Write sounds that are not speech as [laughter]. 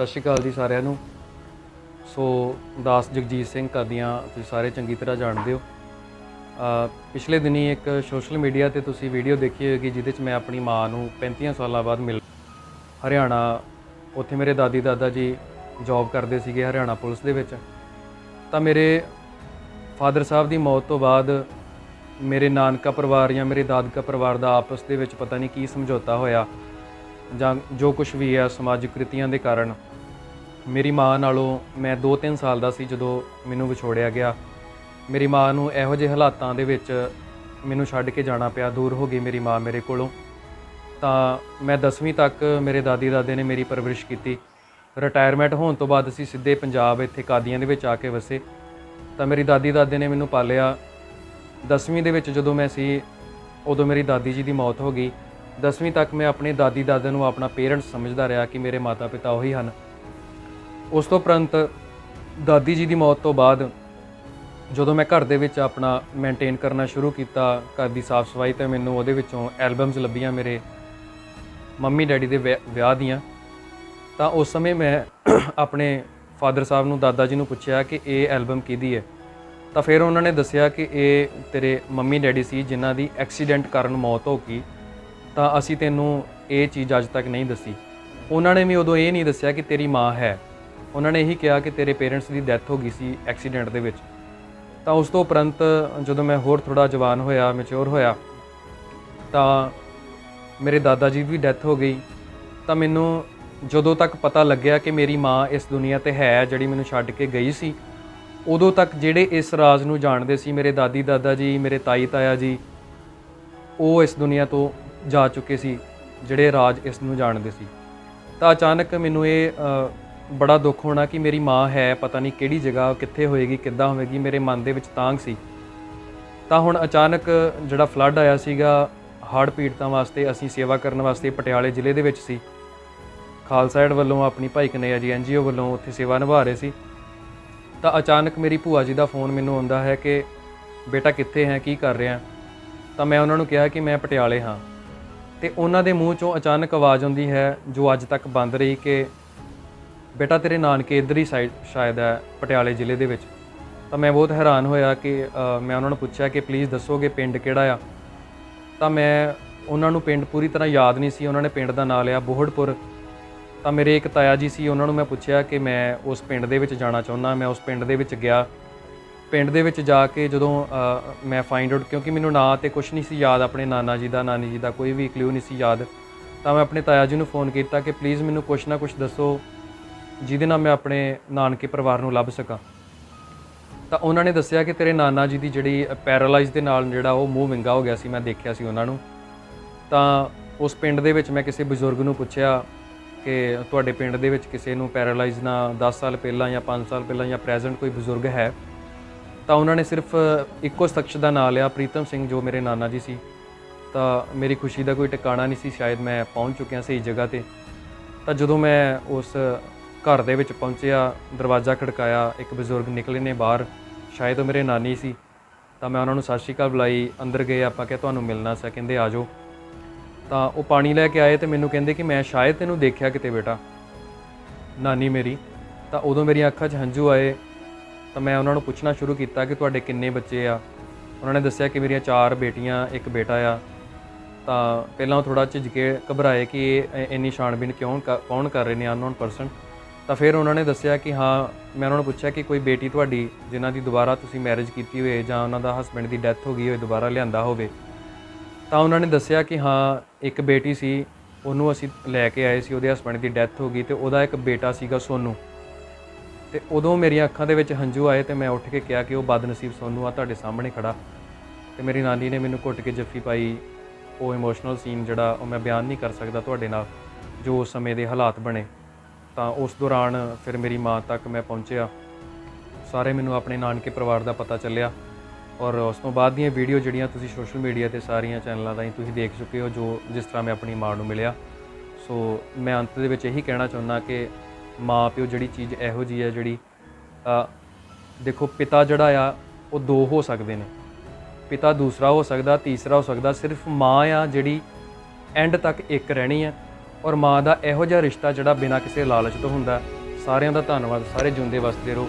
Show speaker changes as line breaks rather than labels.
ਸਤਿ ਸ਼੍ਰੀ ਅਕਾਲ ਜੀ ਸਾਰਿਆਂ ਨੂੰ। ਸੋ ਦਾਸ ਜਗਜੀਤ ਸਿੰਘ ਕਾਦੀਆਂ ਤੁਸੀਂ ਸਾਰੇ ਚੰਗੀ ਤਰ੍ਹਾਂ ਜਾਣਦੇ ਹੋ। ਪਿਛਲੇ ਦਿਨੀ ਇੱਕ ਸੋਸ਼ਲ ਮੀਡੀਆ ਤੇ ਤੁਸੀਂ ਵੀਡੀਓ ਦੇਖੀ ਹੋਵੇਗੀ ਜਿਹਦੇ 'ਚ ਮੈਂ ਆਪਣੀ ਮਾਂ ਨੂੰ 35 ਸਾਲਾਂ ਬਾਅਦ ਮਿਲ ਹਰਿਆਣਾ, ਉੱਥੇ ਮੇਰੇ ਦਾਦੀ ਦਾਦਾ ਜੀ ਜੌਬ ਕਰਦੇ ਸੀਗੇ ਹਰਿਆਣਾ ਪੁਲਿਸ ਦੇ ਵਿੱਚ। ਤਾਂ ਮੇਰੇ ਫਾਦਰ ਸਾਹਿਬ ਦੀ ਮੌਤ ਤੋਂ ਬਾਅਦ ਮੇਰੇ ਨਾਨਕਾ ਪਰਿਵਾਰ ਜਾਂ ਮੇਰੇ ਦਾਦਕਾ ਪਰਿਵਾਰ ਦਾ ਆਪਸ ਦੇ ਵਿੱਚ ਪਤਾ ਨਹੀਂ ਕੀ ਸਮਝੌਤਾ ਹੋਇਆ ਜਾਂ ਜੋ ਕੁਝ ਵੀ ਹੈ ਸਮਾਜਿਕ ਕ੍ਰਿਤੀਆਂ ਦੇ ਕਾਰਨ ਮੇਰੀ ਮਾਂ ਨਾਲੋਂ ਮੈਂ 2-3 ਸਾਲ ਦਾ ਸੀ ਜਦੋਂ ਮੈਨੂੰ ਵਿਛੋੜਿਆ ਗਿਆ। ਮੇਰੀ ਮਾਂ ਨੂੰ ਇਹੋ ਜਿਹੇ ਹਾਲਾਤਾਂ ਦੇ ਵਿੱਚ ਮੈਨੂੰ ਛੱਡ ਕੇ ਜਾਣਾ ਪਿਆ, ਦੂਰ ਹੋ ਗਈ ਮੇਰੀ ਮਾਂ ਮੇਰੇ ਕੋਲੋਂ। ਤਾਂ ਮੈਂ 10ਵੀਂ ਤੱਕ ਮੇਰੇ ਦਾਦੀ ਦਾਦੇ ਨੇ ਮੇਰੀ ਪਰਵਰਿਸ਼ ਕੀਤੀ। ਰਿਟਾਇਰਮੈਂਟ ਹੋਣ ਤੋਂ ਬਾਅਦ ਅਸੀਂ ਸਿੱਧੇ ਪੰਜਾਬ ਇੱਥੇ ਕਾਦੀਆਂ ਦੇ ਵਿੱਚ ਆ ਕੇ ਵਸੇ। ਤਾਂ ਮੇਰੀ ਦਾਦੀ ਦਾਦੇ ਨੇ ਮੈਨੂੰ ਪਾਲਿਆ। 10ਵੀਂ ਦੇ ਵਿੱਚ ਜਦੋਂ ਮੈਂ ਸੀ, ਉਦੋਂ ਮੇਰੀ ਦਾਦੀ ਜੀ ਦੀ ਮੌਤ ਹੋ ਗਈ। 10ਵੀਂ ਤੱਕ ਮੈਂ ਆਪਣੇ ਦਾਦੀ ਦਾਦੇ ਨੂੰ ਆਪਣਾ ਪੇਰੈਂਟਸ ਸਮਝਦਾ ਰਿਹਾ ਕਿ ਮੇਰੇ ਮਾਤਾ ਪਿਤਾ ਉਹੀ ਹਨ। ਉਸ ਤੋਂ ਉਪਰੰਤ ਦਾਦੀ ਜੀ ਦੀ ਮੌਤ ਤੋਂ ਬਾਅਦ ਜਦੋਂ ਮੈਂ ਘਰ ਦੇ ਵਿੱਚ ਆਪਣਾ ਮੇਨਟੇਨ ਕਰਨਾ ਸ਼ੁਰੂ ਕੀਤਾ, ਘਰ ਦੀ ਸਾਫ਼ ਸਫ਼ਾਈ ਤੇ ਮੈਨੂੰ ਉਹਦੇ ਵਿੱਚੋਂ ਐਲਬਮਸ ਲੱਭੀਆਂ ਮੇਰੇ ਮੰਮੀ ਡੈਡੀ ਦੇ ਵਿਆਹ- ਵਿਆਹ ਦੀਆਂ। ਤਾਂ ਉਸ ਸਮੇਂ ਮੈਂ [clears throat] ਆਪਣੇ ਫਾਦਰ ਸਾਹਿਬ ਨੂੰ, ਦਾਦਾ ਜੀ ਨੂੰ ਪੁੱਛਿਆ ਕਿ ਇਹ ਐਲਬਮ ਕਿਹਦੀ ਹੈ? ਤਾਂ ਫਿਰ ਉਹਨਾਂ ਨੇ ਦੱਸਿਆ ਕਿ ਇਹ ਤੇਰੇ ਮੰਮੀ ਡੈਡੀ ਸੀ ਜਿਨ੍ਹਾਂ ਦੀ ਐਕਸੀਡੈਂਟ ਕਾਰਨ ਮੌਤ ਹੋ ਗਈ। ਤਾਂ ਅਸੀਂ ਤੈਨੂੰ ਇਹ ਚੀਜ਼ ਅੱਜ ਤੱਕ ਨਹੀਂ ਦੱਸੀ। ਉਹਨਾਂ ਨੇ ਵੀ ਉਦੋਂ ਇਹ ਨਹੀਂ ਦੱਸਿਆ ਕਿ ਤੇਰੀ ਮਾਂ ਹੈ। ਉਹਨਾਂ ਨੇ ਇਹੀ ਕਿਹਾ ਕਿ ਤੇਰੇ ਪੇਰੈਂਟਸ ਦੀ ਡੈਥ ਹੋ ਗਈ ਸੀ ਐਕਸੀਡੈਂਟ ਦੇ ਵਿੱਚ। ਤਾਂ ਉਸ ਤੋਂ ਉਪਰੰਤ ਜਦੋਂ ਮੈਂ ਹੋਰ ਥੋੜਾ ਜਵਾਨ ਹੋਇਆ ਮੈਚੁਰ ਹੋਇਆ, ਤਾਂ ਮੇਰੇ ਦਾਦਾ ਜੀ ਦੀ ਡੈਥ ਹੋ ਗਈ। ਤਾਂ ਮੈਨੂੰ ਜਦੋਂ ਤੱਕ ਪਤਾ ਲੱਗਿਆ ਕਿ ਮੇਰੀ ਮਾਂ ਇਸ ਦੁਨੀਆ ਤੇ ਹੈ ਜਿਹੜੀ ਮੈਨੂੰ ਛੱਡ ਕੇ ਗਈ ਸੀ, ਉਦੋਂ ਤੱਕ ਜਿਹੜੇ ਇਸ ਰਾਜ਼ ਨੂੰ ਜਾਣਦੇ ਸੀ, ਮੇਰੇ ਦਾਦੀ ਦਾਦਾ ਜੀ, ਮੇਰੇ ਤਾਈ ਤਾਇਆ ਜੀ, ਉਹ ਇਸ ਦੁਨੀਆ ਤੋਂ ਜਾ ਚੁੱਕੇ ਸੀ, ਜਿਹੜੇ ਰਾਜ ਇਸ ਨੂੰ ਜਾਣਦੇ ਸੀ। ਤਾਂ ਅਚਾਨਕ ਮੈਨੂੰ ਇਹ ਬੜਾ ਦੁੱਖ ਹੋਣਾ ਕਿ ਮੇਰੀ ਮਾਂ ਹੈ, ਪਤਾ ਨਹੀਂ ਕਿਹੜੀ ਜਗ੍ਹਾ, ਕਿੱਥੇ ਹੋਏਗੀ, ਕਿੱਦਾਂ ਹੋਵੇਗੀ, ਮੇਰੇ ਮਨ ਦੇ ਵਿੱਚ ਤਾਂਗ ਸੀ। ਤਾਂ ਹੁਣ ਅਚਾਨਕ ਜਿਹੜਾ ਫਲੱਡ ਆਇਆ ਸੀਗਾ ਹੜ੍ਹ ਪੀੜਤਾਂ ਵਾਸਤੇ, ਅਸੀਂ ਸੇਵਾ ਕਰਨ ਵਾਸਤੇ ਪਟਿਆਲੇ ਜ਼ਿਲ੍ਹੇ ਦੇ ਵਿੱਚ ਸੀ। ਖਾਲਸਾ ਏਡ ਵੱਲੋਂ ਆਪਣੀ ਭਾਈ ਕਨਈਆ ਜੀ ਐਨਜੀਓ ਵੱਲੋਂ ਉੱਥੇ ਸੇਵਾ ਨਿਭਾ ਰਹੇ ਸੀ। ਤਾਂ ਅਚਾਨਕ ਮੇਰੀ ਭੂਆ ਜੀ ਦਾ ਫੋਨ ਮੈਨੂੰ ਆਉਂਦਾ ਹੈ ਕਿ, ਬੇਟਾ, ਕਿੱਥੇ ਹੈ? ਕੀ ਕਰ ਰਿਹਾ? ਤਾਂ ਮੈਂ ਉਹਨਾਂ ਨੂੰ ਕਿਹਾ ਕਿ ਮੈਂ ਪਟਿਆਲੇ ਹਾਂ। ਤੇ ਉਹਨਾਂ ਦੇ ਮੂੰਹ ਚੋਂ ਅਚਾਨਕ ਆਵਾਜ਼ ਆਉਂਦੀ ਹੈ, ਜੋ ਅੱਜ ਤੱਕ ਬੰਦ ਰਹੀ, ਕਿ ਬੇਟਾ ਤੇਰੇ ਨਾਨਕੇ ਇੱਧਰ ਹੀ ਸਾਈਡ ਸ਼ਾਇਦ ਹੈ, ਪਟਿਆਲੇ ਜ਼ਿਲ੍ਹੇ ਦੇ ਵਿੱਚ। ਤਾਂ ਮੈਂ ਬਹੁਤ ਹੈਰਾਨ ਹੋਇਆ ਕਿ ਮੈਂ ਉਹਨਾਂ ਨੂੰ ਪੁੱਛਿਆ ਕਿ ਪਲੀਜ਼ ਦੱਸੋਗੇ ਪਿੰਡ ਕਿਹੜਾ ਆ? ਤਾਂ ਮੈਂ ਉਹਨਾਂ ਨੂੰ ਪਿੰਡ ਪੂਰੀ ਤਰ੍ਹਾਂ ਯਾਦ ਨਹੀਂ ਸੀ, ਉਹਨਾਂ ਨੇ ਪਿੰਡ ਦਾ ਨਾਂ ਲਿਆ ਬੋਹੜਪੁਰ। ਤਾਂ ਮੇਰੇ ਇੱਕ ਤਾਇਆ ਜੀ ਸੀ, ਉਹਨਾਂ ਨੂੰ ਮੈਂ ਪੁੱਛਿਆ ਕਿ ਮੈਂ ਉਸ ਪਿੰਡ ਦੇ ਵਿੱਚ ਜਾਣਾ ਚਾਹੁੰਦਾ, ਮੈਂ ਉਸ ਪਿੰਡ ਦੇ ਵਿੱਚ ਗਿਆ। ਪਿੰਡ ਦੇ ਵਿੱਚ ਜਾ ਕੇ ਜਦੋਂ ਮੈਂ ਫਾਈਂਡ ਆਊਟ ਕਿਉਂਕਿ ਮੈਨੂੰ ਨਾਂ ਤੇ ਕੁਝ ਨਹੀਂ ਸੀ ਯਾਦ, ਆਪਣੇ ਨਾਨਾ ਜੀ ਦਾ, ਨਾਨੀ ਜੀ ਦਾ ਕੋਈ ਵੀ ਕਲੂ ਨਹੀਂ ਸੀ ਯਾਦ। ਤਾਂ ਮੈਂ ਆਪਣੇ ਤਾਇਆ ਜੀ ਨੂੰ ਫੋਨ ਕੀਤਾ ਕਿ ਪਲੀਜ਼ ਮੈਨੂੰ ਕੁਝ ਨਾ ਕੁਝ ਦੱਸੋ। ਜਿਹਦੇ ਨਾਲ ਮੈਂ ਆਪਣੇ ਨਾਨਕੇ ਪਰਿਵਾਰ ਨੂੰ ਲੱਭ ਸਕਾਂ। ਤਾਂ ਉਹਨਾਂ ਨੇ ਦੱਸਿਆ ਕਿ ਤੇਰੇ ਨਾਨਾ ਜੀ ਦੀ ਜਿਹੜੀ ਪੈਰਾਲਾਈਜ਼ ਦੇ ਨਾਲ ਜਿਹੜਾ ਉਹ ਮੂੰਹ ਵਿੰਗਾ ਹੋ ਗਿਆ ਸੀ, ਮੈਂ ਦੇਖਿਆ ਸੀ ਉਹਨਾਂ ਨੂੰ। ਤਾਂ ਉਸ ਪਿੰਡ ਦੇ ਵਿੱਚ ਮੈਂ ਕਿਸੇ ਬਜ਼ੁਰਗ ਨੂੰ ਪੁੱਛਿਆ ਕਿ ਤੁਹਾਡੇ ਪਿੰਡ ਦੇ ਵਿੱਚ ਕਿਸੇ ਨੂੰ ਪੈਰਾਲਾਈਜ਼ ਨਾ 10 ਸਾਲ ਪਹਿਲਾਂ ਜਾਂ 5 ਸਾਲ ਪਹਿਲਾਂ ਜਾਂ ਪ੍ਰੈਜ਼ੈਂਟ ਕੋਈ ਬਜ਼ੁਰਗ ਹੈ? ਤਾਂ ਉਹਨਾਂ ਨੇ ਸਿਰਫ ਇੱਕੋ ਸ਼ਖਸ ਦਾ ਨਾਮ ਲਿਆ, ਪ੍ਰੀਤਮ ਸਿੰਘ, ਜੋ ਮੇਰੇ ਨਾਨਾ ਜੀ ਸੀ। ਤਾਂ ਮੇਰੀ ਖੁਸ਼ੀ ਦਾ ਕੋਈ ਟਿਕਾਣਾ ਨਹੀਂ ਸੀ, ਸ਼ਾਇਦ ਮੈਂ ਪਹੁੰਚ ਚੁੱਕਿਆ ਸਹੀ ਜਗ੍ਹਾ ਤੇ। ਤਾਂ ਜਦੋਂ ਮੈਂ ਉਸ ਘਰ ਦੇ ਵਿੱਚ ਪਹੁੰਚਿਆ, ਦਰਵਾਜ਼ਾ ਖੜਕਾਇਆ, ਇੱਕ ਬਜ਼ੁਰਗ ਨਿਕਲੇ ਨੇ ਬਾਹਰ। ਸ਼ਾਇਦ ਉਹ ਮੇਰੇ ਨਾਨੀ ਸੀ। ਤਾਂ ਮੈਂ ਉਹਨਾਂ ਨੂੰ ਸਤਿ ਸ਼੍ਰੀ ਅਕਾਲ ਬੁਲਾਈ, ਅੰਦਰ ਗਏ, ਆਪਾਂ ਕਿਹਾ ਤੁਹਾਨੂੰ ਮਿਲਣਾ ਸੀ ਕਹਿੰਦੇ ਆ ਜਾਓ ਤਾਂ ਉਹ ਪਾਣੀ ਲੈ ਕੇ ਆਏ ਤੇ ਮੈਨੂੰ ਕਹਿੰਦੇ ਕਿ ਮੈਂ ਸ਼ਾਇਦ ਤੈਨੂੰ ਦੇਖਿਆ ਕਿਤੇ ਬੇਟਾ। ਨਾਨੀ ਮੇਰੀ, ਤਾਂ ਉਦੋਂ ਮੇਰੀਆਂ ਅੱਖਾਂ 'ਚ ਹੰਝੂ ਆਏ। ਤਾਂ ਮੈਂ ਉਹਨਾਂ ਨੂੰ ਪੁੱਛਣਾ ਸ਼ੁਰੂ ਕੀਤਾ ਕਿ ਤੁਹਾਡੇ ਕਿੰਨੇ ਬੱਚੇ ਆ? ਉਹਨਾਂ ਨੇ ਦੱਸਿਆ ਕਿ ਮੇਰੀਆਂ ਚਾਰ ਬੇਟੀਆਂ, ਇੱਕ ਬੇਟਾ ਆ। ਤਾਂ ਪਹਿਲਾਂ ਥੋੜਾ ਝਿਜਕੇ ਘਬਰਾਏ ਕਿ ਇਹ ਇੰਨੀ ਛਾਣਬੀਨ ਕਿਉਂ ਕ- ਕੌਣ ਕਰ ਰਹੇ ਨੇ ਅਨਨੋਨ ਪਰਸਨ? ਤਾਂ ਫਿਰ ਉਹਨਾਂ ਨੇ ਦੱਸਿਆ ਕਿ ਹਾਂ, ਮੈਂ ਉਹਨਾਂ ਨੂੰ ਪੁੱਛਿਆ ਕਿ ਕੋਈ ਬੇਟੀ ਤੁਹਾਡੀ ਜਿਨ੍ਹਾਂ ਦੀ ਦੁਬਾਰਾ ਤੁਸੀਂ ਮੈਰਿਜ ਕੀਤੀ ਹੋਵੇ ਜਾਂ ਉਹਨਾਂ ਦਾ ਹਸਬੰਡ ਦੀ ਡੈਥ ਹੋ ਗਈ ਹੋਵੇ, ਦੁਬਾਰਾ ਲਿਆਂਦਾ ਹੋਵੇ, ਤਾਂ ਉਹਨਾਂ ਨੇ ਦੱਸਿਆ ਕਿ ਹਾਂ, ਇੱਕ ਬੇਟੀ ਸੀ, ਉਹਨੂੰ ਅਸੀਂ ਲੈ ਕੇ ਆਏ ਸੀ, ਉਹਦੇ ਹਸਬੰਡ ਦੀ ਡੈਥ ਹੋ ਗਈ ਤੇ ਉਹਦਾ ਇੱਕ ਬੇਟਾ ਸੀਗਾ ਸੋਨੂ। ਤੇ ਉਦੋਂ ਮੇਰੀਆਂ ਅੱਖਾਂ ਦੇ ਵਿੱਚ ਹੰਝੂ ਆਏ ਤੇ ਮੈਂ ਉੱਠ ਕੇ ਕਿਹਾ ਕਿ ਉਹ ਬਦਨਸੀਬ ਸੋਨੂ ਆ, ਤੁਹਾਡੇ ਸਾਹਮਣੇ ਖੜਾ। ਤੇ ਮੇਰੀ ਨਾਨੀ ਨੇ ਮੈਨੂੰ ਘੁੱਟ ਕੇ ਜੱਫੀ ਪਾਈ। ਉਹ ਇਮੋਸ਼ਨਲ ਸੀਨ ਜਿਹੜਾ, ਉਹ ਮੈਂ ਬਿਆਨ ਨਹੀਂ ਕਰ ਸਕਦਾ ਤੁਹਾਡੇ ਨਾਲ, ਜੋ ਉਸ ਸਮੇਂ ਦੇ ਹਾਲਾਤ ਬਣੇ। ਤਾਂ ਉਸ ਦੌਰਾਨ ਫਿਰ ਮੇਰੀ ਮਾਂ ਤੱਕ ਮੈਂ ਪਹੁੰਚਿਆ। ਸਾਰੇ ਮੈਨੂੰ ਆਪਣੇ ਨਾਨਕੇ ਪਰਿਵਾਰ ਦਾ ਪਤਾ ਚੱਲਿਆ ਔਰ ਉਸ ਤੋਂ ਬਾਅਦ ਦੀਆਂ ਵੀਡੀਓ ਜਿਹੜੀਆਂ ਤੁਸੀਂ ਸੋਸ਼ਲ ਮੀਡੀਆ ਤੇ ਸਾਰੀਆਂ ਚੈਨਲਾਂ ਰਾਹੀਂ ਤੁਸੀਂ ਦੇਖ ਚੁੱਕੇ ਹੋ, ਜੋ ਜਿਸ ਤਰ੍ਹਾਂ ਮੈਂ ਆਪਣੀ ਮਾਂ ਨੂੰ ਮਿਲਿਆ। ਸੋ ਮੈਂ ਅੰਤ ਦੇ ਵਿੱਚ ਇਹੀ ਕਹਿਣਾ ਚਾਹੁੰਦਾ ਕਿ ਮਾਂ ਪਿਓ ਜਿਹੜੀ ਚੀਜ਼ ਇਹੋ ਜੀ ਹੈ ਜਿਹੜੀ ਦੇਖੋ ਪਿਤਾ ਜਿਹੜਾ ਆ, ਉਹ ਦੋ ਹੋ ਸਕਦੇ ਨੇ। ਪਿਤਾ ਦੂਸਰਾ ਹੋ ਸਕਦਾ, ਤੀਸਰਾ ਹੋ ਸਕਦਾ, ਸਿਰਫ ਮਾਂ ਆ ਜਿਹੜੀ ਐਂਡ ਤੱਕ ਇੱਕ ਰਹਿਣੀ ਆ। ਔਰ ਮਾਂ ਦਾ ਇਹੋ ਜਿਹਾ ਰਿਸ਼ਤਾ ਜਿਹੜਾ ਬਿਨਾਂ ਕਿਸੇ ਲਾਲਚ ਤੋਂ ਹੁੰਦਾ, ਸਾਰਿਆਂ ਦਾ ਧੰਨਵਾਦ, ਸਾਰੇ ਜਿਉਂਦੇ ਵਸਦੇ ਰਹੋ।